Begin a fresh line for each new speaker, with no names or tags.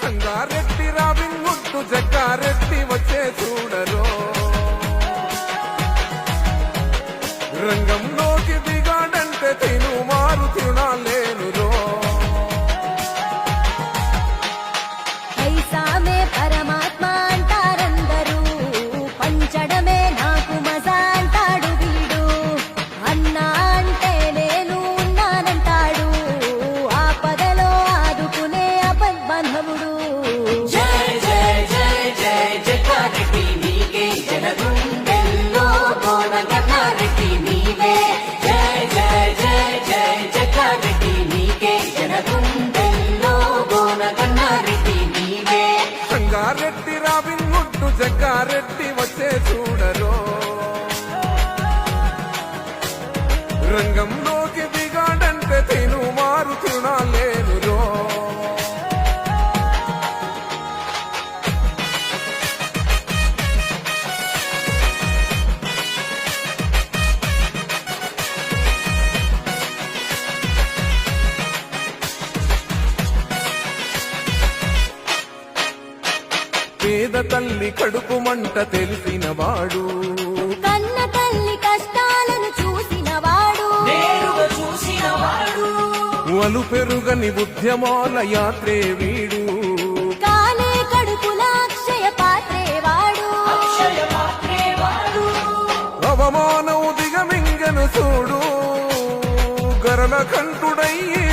Sangareddy robin ముట్టు జగ్గారెడ్డి వచ్చే చూడరో. రంగంలోకి దిగాడంటే తిను మారు తినాలేనురో
జగ్గారెడ్డి
వచ్చే చూడరో. రంగం పేద తల్లి కడుపు మంట తెలిసిన వాడు
కన్న తల్లి కష్టాలను చూసిన వాడు
నేరుగా చూసిన వాడు
వలు పెరుగని ఉద్యమాల యాత్రే వీడు.
కాలే కడుపుల అక్షయ పాత్రే వాడు.
అక్షయ పాత్రే వాడు.
అవమానం దిగమింగను చూడు గరల కంటుడయ్యి